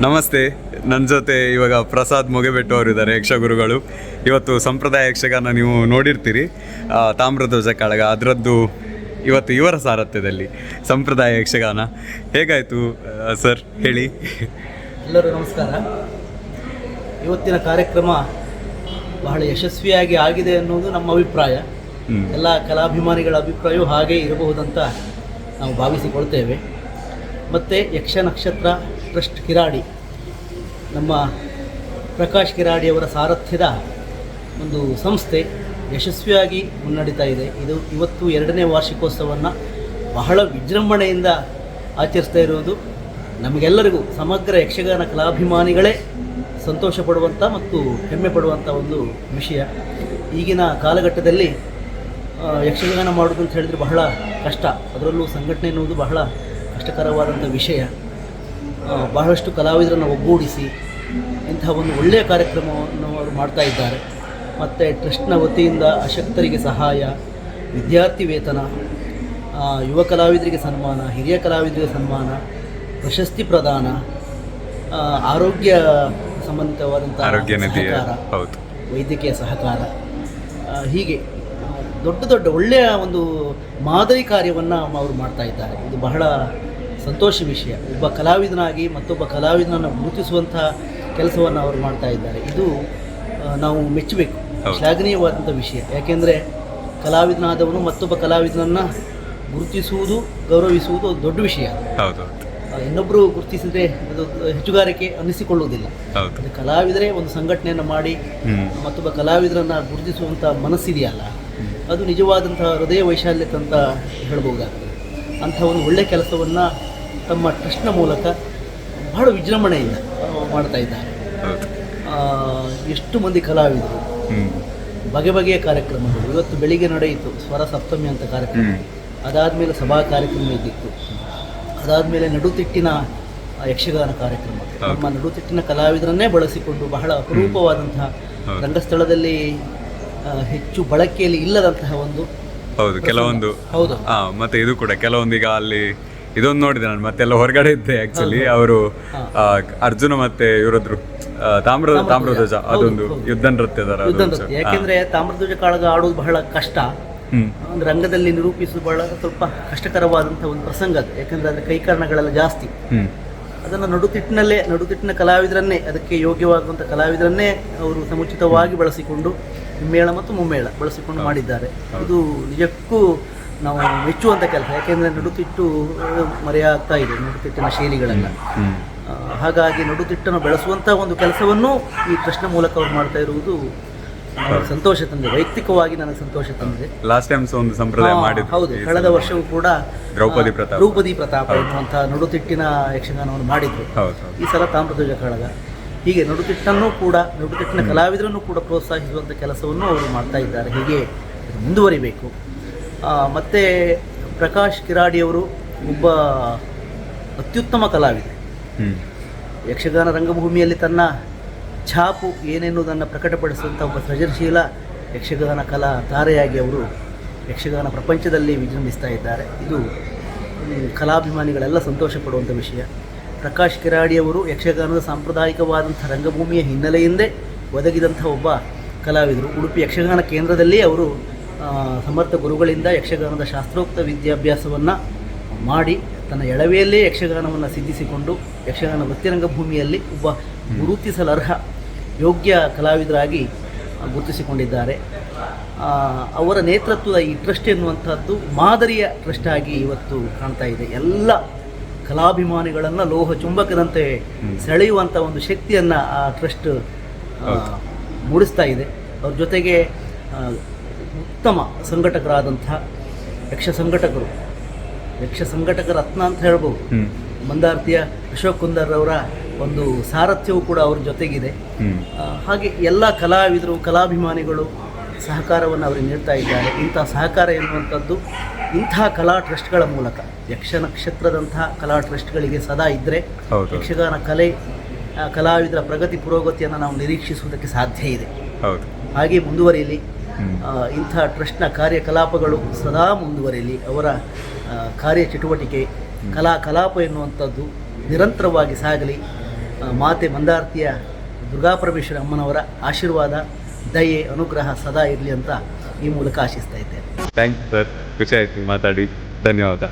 ನಮಸ್ತೆ. ನನ್ನ ಜೊತೆ ಇವಾಗ ಪ್ರಸಾದ್ ಮೊಗೆಬೆಟ್ಟು ಅವರು ಇದ್ದಾರೆ ಯಕ್ಷಗುರುಗಳು. ಇವತ್ತು ಸಂಪ್ರದಾಯ ಯಕ್ಷಗಾನ ನೀವು ನೋಡಿರ್ತೀರಿ. ಆ, ತಾಮ್ರಧ್ವಜ ಕಾಳಗ ಅದರದ್ದು ಇವತ್ತು ಇವರ ಸಾರಥ್ಯದಲ್ಲಿ ಸಂಪ್ರದಾಯ ಯಕ್ಷಗಾನ. ಹೇಗಾಯಿತು ಸರ್ ಹೇಳಿ. ಎಲ್ಲರೂ ನಮಸ್ಕಾರ. ಇವತ್ತಿನ ಕಾರ್ಯಕ್ರಮ ಬಹಳ ಯಶಸ್ವಿಯಾಗಿ ಆಗಿದೆ ಅನ್ನೋದು ನಮ್ಮ ಅಭಿಪ್ರಾಯ. ಹ್ಮ್. ಎಲ್ಲ ಕಲಾಭಿಮಾನಿಗಳ ಅಭಿಪ್ರಾಯವೂ ಹಾಗೆ ಇರಬಹುದಂತ ನಾವು ಭಾವಿಸಿಕೊಳ್ತೇವೆ. ಮತ್ತು ಯಕ್ಷ ನಕ್ಷತ್ರ ಟ್ರಸ್ಟ್ ಕಿರಾಡಿ. ನಮ್ಮ ಪ್ರಕಾಶ್ ಕಿರಾಡಿಯವರ ಸಾರಥ್ಯದ ಒಂದು ಸಂಸ್ಥೆ ಯಶಸ್ವಿಯಾಗಿ ಮುನ್ನಡೀತಾ ಇದೆ. ಇದು ಇವತ್ತು ಎರಡನೇ ವಾರ್ಷಿಕೋತ್ಸವವನ್ನು ಬಹಳ ವಿಜೃಂಭಣೆಯಿಂದ ಆಚರಿಸ್ತಾ ಇರುವುದು. ನಮಗೆಲ್ಲರಿಗೂ ಸಮಗ್ರ ಯಕ್ಷಗಾನ ಕಲಾಭಿಮಾನಿಗಳೇ ಸಂತೋಷ ಪಡುವಂಥ ಮತ್ತು ಹೆಮ್ಮೆ ಪಡುವಂಥ ಒಂದು ವಿಷಯ. ಈಗಿನ ಕಾಲಘಟ್ಟದಲ್ಲಿ ಯಕ್ಷಗಾನ ಮಾಡೋದು ಅಂತ ಹೇಳಿದರೆ ಬಹಳ ಕಷ್ಟ. ಅದರಲ್ಲೂ ಸಂಘಟನೆ ಎನ್ನುವುದು ಬಹಳ ಕಷ್ಟಕರವಾದಂಥ ವಿಷಯ ಬಹಳಷ್ಟು ಕಲಾವಿದರನ್ನು ಒಗ್ಗೂಡಿಸಿ ಇಂತಹ ಒಂದು ಒಳ್ಳೆಯ ಕಾರ್ಯಕ್ರಮವನ್ನು ಅವರು ಮಾಡ್ತಾ ಇದ್ದಾರೆ. ಮತ್ತು ಟ್ರಸ್ಟ್ನ ವತಿಯಿಂದ ಅಶಕ್ತರಿಗೆ ಸಹಾಯ ವಿದ್ಯಾರ್ಥಿ ವೇತನ ಯುವ ಕಲಾವಿದರಿಗೆ ಸನ್ಮಾನ ಹಿರಿಯ ಕಲಾವಿದರಿಗೆ ಸನ್ಮಾನ ಪ್ರಶಸ್ತಿ ಪ್ರದಾನ ಆರೋಗ್ಯ ಸಂಬಂಧಿತವಾದಂಥ ಸಹಕಾರ ಹೌದು. ವೈದ್ಯಕೀಯ ಸಹಕಾರ ಹೀಗೆ ದೊಡ್ಡ ದೊಡ್ಡ ಒಳ್ಳೆಯ ಒಂದು ಮಾದರಿ ಕಾರ್ಯವನ್ನು ಅವರು ಮಾಡ್ತಾ ಇದ್ದಾರೆ. ಇದು ಬಹಳ ಸಂತೋಷ ವಿಷಯ. ಒಬ್ಬ ಕಲಾವಿದನಾಗಿ ಮತ್ತೊಬ್ಬ ಕಲಾವಿದನನ್ನು ಗುರುತಿಸುವಂತಹ ಕೆಲಸವನ್ನು ಅವರು ಮಾಡ್ತಾ ಇದ್ದಾರೆ. ಇದು ನಾವು ಮೆಚ್ಚಬೇಕು. ಶ್ಲಾಘನೀಯವಾದಂಥ ವಿಷಯ. ಯಾಕೆಂದರೆ ಕಲಾವಿದನಾದವನು ಮತ್ತೊಬ್ಬ ಕಲಾವಿದನನ್ನು ಗುರುತಿಸುವುದು ಗೌರವಿಸುವುದು ದೊಡ್ಡ ವಿಷಯ. ಹೌದು. ಇನ್ನೊಬ್ಬರು ಗುರುತಿಸಿದರೆ ಅದು ಹೆಚ್ಚುಗಾರಿಕೆ ಅನ್ನಿಸಿಕೊಳ್ಳುವುದಿಲ್ಲ. ಕಲಾವಿದರೇ ಒಂದು ಸಂಘಟನೆಯನ್ನು ಮಾಡಿ ಮತ್ತೊಬ್ಬ ಕಲಾವಿದರನ್ನು ಗುರುತಿಸುವಂಥ ಮನಸ್ಸಿದೆಯಲ್ಲ ಅದು ನಿಜವಾದಂಥ ಹೃದಯ ವೈಶಾಲ್ಯತಂತ ಅಂತ ಹೇಳ್ಬೋದಾಗ್ತದೆ. ಅಂಥ ಒಂದು ಒಳ್ಳೆಯ ಕೆಲಸವನ್ನು ತಮ್ಮ ಟ್ರಸ್ಟ್ನ ಮೂಲಕ ಬಹಳ ವಿಜೃಂಭಣೆಯಿಂದ ಮಾಡ್ತಾ ಇದ್ದಾರೆ. ಆ, ಎಷ್ಟು ಮಂದಿ ಕಲಾವಿದರು ಬಗೆ ಬಗೆಯ ಕಾರ್ಯಕ್ರಮಗಳು ಇವತ್ತು ಬೆಳಿಗ್ಗೆ ನಡೆಯಿತು ಸ್ವರ ಸಪ್ತಮಿ ಅಂತ ಕಾರ್ಯಕ್ರಮ. ಅದಾದ ಅದಾದಮೇಲೆ ಸಭಾ ಕಾರ್ಯಕ್ರಮ ಇದ್ದಿತ್ತು. ಅದಾದಮೇಲೆ ನಡುತಿಟ್ಟಿನ ಯಕ್ಷಗಾನ ಕಾರ್ಯಕ್ರಮ. ನಮ್ಮ ನಡುತಿಟ್ಟಿನ ಕಲಾವಿದರನ್ನೇ ಬಳಸಿಕೊಂಡು ಬಹಳ ಅಪರೂಪವಾದಂತಹ. ರಂಗಸ್ಥಳದಲ್ಲಿ ಹೆಚ್ಚು ಬಳಕೆಯಲ್ಲಿ ಇಲ್ಲದಂತಹ ಒಂದು ಹೌದು ಕೆಲವೊಂದು. ಹೌದು. ಮತ್ತೆ ಇದು ಕೂಡ ಕೆಲವೊಂದು ಈಗ ಅಲ್ಲಿ ಇದೊಂದು ನೋಡಿದೆ ನಾನು ಮತ್ತೆಲ್ಲ ಹೊರಗಡೆ ಇದ್ದೆ ಆಕ್ಚುಲಿ ಅವರು ಅರ್ಜುನ ಮತ್ತೆ ಇವರದ್ರು ತಾಮ್ರ ತಾಮ್ರಧ್ವಜ. ಅದೊಂದು ಯುದ್ಧ ನೃತ್ಯ. ಯಾಕೆಂದ್ರೆ ತಾಮ್ರಧ್ವಜ ಕಾಳಗ ಆಡೋದು ಬಹಳ ಕಷ್ಟ. ಒಂದು ರಂಗದಲ್ಲಿ ನಿರೂಪಿಸುವ ಬಹಳ ಸ್ವಲ್ಪ ಕಷ್ಟಕರವಾದಂತಹ ಒಂದು ಪ್ರಸಂಗ ಅದು. ಯಾಕಂದ್ರೆ ಅದ್ರ ಕೈಕಾರಣಗಳೆಲ್ಲ ಜಾಸ್ತಿ. ಅದನ್ನು ನಡುತಿಟ್ಟಿನಲ್ಲೇ ನಡುತಿಟ್ಟಿನ ಕಲಾವಿದರನ್ನೇ ಅದಕ್ಕೆ ಯೋಗ್ಯವಾಗುವಂಥ ಕಲಾವಿದರನ್ನೇ ಅವರು ಸಮುಚಿತವಾಗಿ ಬಳಸಿಕೊಂಡು ಮೇಳ ಮತ್ತು ಮುಮ್ಮೇಳ ಬಳಸಿಕೊಂಡು ಮಾಡಿದ್ದಾರೆ. ಇದು ನಿಜಕ್ಕೂ ನಾವು ಮೆಚ್ಚುವಂಥ ಕೆಲಸ ಯಾಕೆಂದರೆ ನಡುತಿಟ್ಟು ಮರೆಯಾಗ್ತಾ ಇದೆ ನಡುತಿಟ್ಟಿನ ಶೈಲಿಗಳನ್ನು. ಹಾಗಾಗಿ ನಡುತಿಟ್ಟನ್ನು ಬೆಳೆಸುವಂಥ ಒಂದು ಕೆಲಸವನ್ನು ಈ ಕೃಷ್ಣ ಮೂಲಕ ಅವ್ರು ಮಾಡ್ತಾ ಇರುವುದು ಸಂತೋಷ ತಂದಿದೆ. ವೈಯಕ್ತಿಕವಾಗಿ ನನಗೆ ಸಂತೋಷ ತಂದಿದೆ. ಲಾಸ್ಟ್ ಟೈಮ್ ಒಂದು ಸಂಪ್ರದಾಯ ಹಾ, ಮಾಡಿದ್ರು ಹೌದು. ಕಳೆದ. ವರ್ಷವೂ ಕೂಡ ದ್ರೌಪದಿ ಪ್ರತಾಪ. ದ್ರೌಪದಿ ಪ್ರತಾಪ ಎನ್ನುವಂಥ ನಡುತಿಟ್ಟಿನ ಯಕ್ಷಗಾನವನ್ನು ಮಾಡಿದ್ರು. ಈ ಸಲ ತಾಮ್ರಧ್ವಜ ಕಳಗ. ಹೀಗೆ ನಡುತಿಟ್ಟನ್ನು ಕೂಡ ನಡುತಿಟ್ಟಿನ ಕಲಾವಿದರನ್ನು ಕೂಡ ಪ್ರೋತ್ಸಾಹಿಸುವಂಥ ಕೆಲಸವನ್ನು ಅವರು ಮಾಡ್ತಾ ಇದ್ದಾರೆ. ಹೀಗೆ ಮುಂದುವರಿಬೇಕು. ಮತ್ತೆ ಪ್ರಕಾಶ್ ಕಿರಾಡಿಯವರು ಒಬ್ಬ ಅತ್ಯುತ್ತಮ ಕಲಾವಿದ. ಯಕ್ಷಗಾನ ರಂಗಭೂಮಿಯಲ್ಲಿ ತನ್ನ ಛಾಪು ಏನೆನ್ನುವುದನ್ನು ಪ್ರಕಟಪಡಿಸುವಂಥ ಒಬ್ಬ ಸೃಜನಶೀಲ ಯಕ್ಷಗಾನ ಕಲಾ ತಾರೆಯಾಗಿ ಅವರು ಯಕ್ಷಗಾನ ಪ್ರಪಂಚದಲ್ಲಿ ವಿಜೃಂಭಿಸ್ತಾ ಇದ್ದಾರೆ. ಇದು ಕಲಾಭಿಮಾನಿಗಳೆಲ್ಲ ಸಂತೋಷ ಪಡುವಂಥ ವಿಷಯ. ಪ್ರಕಾಶ್ ಕಿರಾಡಿಯವರು ಯಕ್ಷಗಾನದ ಸಾಂಪ್ರದಾಯಿಕವಾದಂಥ ರಂಗಭೂಮಿಯ ಹಿನ್ನೆಲೆಯಿಂದೇ ಒದಗಿದಂಥ ಒಬ್ಬ ಕಲಾವಿದರು. ಉಡುಪಿ ಯಕ್ಷಗಾನ ಕೇಂದ್ರದಲ್ಲಿ ಅವರು ಸಮರ್ಥ ಗುರುಗಳಿಂದ ಯಕ್ಷಗಾನದ ಶಾಸ್ತ್ರೋಕ್ತ ವಿದ್ಯಾಭ್ಯಾಸವನ್ನು ಮಾಡಿ ತನ್ನ ಎಳವೆಯಲ್ಲೇ ಯಕ್ಷಗಾನವನ್ನು ಸಿದ್ಧಿಸಿಕೊಂಡು ಯಕ್ಷಗಾನ ವೃತ್ತಿರಂಗ ಭೂಮಿಯಲ್ಲಿ ಒಬ್ಬ ಗುರುತಿಸಲರ್ಹ ಯೋಗ್ಯ ಕಲಾವಿದರಾಗಿ ಗುರುತಿಸಿಕೊಂಡಿದ್ದಾರೆ. ಅವರ ನೇತೃತ್ವದ ಈ ಟ್ರಸ್ಟ್ ಎನ್ನುವಂಥದ್ದು ಮಾದರಿಯ ಟ್ರಸ್ಟ್ ಆಗಿ ಇವತ್ತು ಕಾಣ್ತಾ ಇದೆ. ಎಲ್ಲ ಕಲಾಭಿಮಾನಿಗಳನ್ನು ಲೋಹ ಚುಂಬಕದಂತೆ ಸೆಳೆಯುವಂಥ ಒಂದು ಶಕ್ತಿಯನ್ನು ಆ ಟ್ರಸ್ಟ್ ಮೂಡಿಸ್ತಾ ಇದೆ. ಅವ್ರ ಜೊತೆಗೆ ಉತ್ತಮ ಸಂಘಟಕರಾದಂಥ ಯಕ್ಷ ಸಂಘಟಕರು. ಯಕ್ಷ ಸಂಘಟಕ ರತ್ನ ಅಂತ ಹೇಳ್ಬೋದು. ಮಂದಾರ್ತಿಯ ಅಶೋಕ್ ಕುಂದರ್ರವರ ಒಂದು ಸಾರಥ್ಯವೂ ಕೂಡ ಅವ್ರ ಜೊತೆಗಿದೆ. ಹಾಗೆ ಎಲ್ಲ ಕಲಾವಿದರು ಕಲಾಭಿಮಾನಿಗಳು ಸಹಕಾರವನ್ನು ಅವರಿಗೆ ನೀಡ್ತಾ ಇದ್ದಾರೆ. ಇಂಥ ಸಹಕಾರ ಎನ್ನುವಂಥದ್ದು ಇಂಥ ಕಲಾ ಟ್ರಸ್ಟ್ಗಳ ಮೂಲಕ. ಯಕ್ಷ ನಕ್ಷತ್ರದಂತಹ ಕಲಾ ಟ್ರಸ್ಟ್ಗಳಿಗೆ ಸದಾ ಇದ್ದರೆ ಯಕ್ಷಗಾನ ಕಲೆ ಕಲಾವಿದರ ಪ್ರಗತಿ ಪುರೋಗತಿಯನ್ನು ನಾವು ನಿರೀಕ್ಷಿಸುವುದಕ್ಕೆ ಸಾಧ್ಯ ಇದೆ. ಹಾಗೆ ಮುಂದುವರಿಯಲಿ. ಇಂಥ ಟ್ರಸ್ಟ್ನ ಕಾರ್ಯಕಲಾಪಗಳು ಸದಾ ಮುಂದುವರಿಯಲಿ. ಅವರ ಕಾರ್ಯಚಟುವಟಿಕೆ, ಕಲಾ, ಕಲಾಪ ಎನ್ನುವಂಥದ್ದು ನಿರಂತರವಾಗಿ ಸಾಗಲಿ. ಮಾತೆ ಮಂದಾರ್ತಿಯ ದುರ್ಗಾಪರಮೇಶ್ವರಿ ಅಮ್ಮನವರ ಆಶೀರ್ವಾದ, ದಯೆ, ಅನುಗ್ರಹ ಸದಾ ಇರಲಿ ಅಂತ ಈ ಮೂಲಕ ಆಶಿಸ್ತಾ ಇದ್ದೇನೆ. ಯು ಸರ್ ಖುಷಿ ಆಯ್ತು ಮಾತಾಡಿ. ಧನ್ಯವಾದ.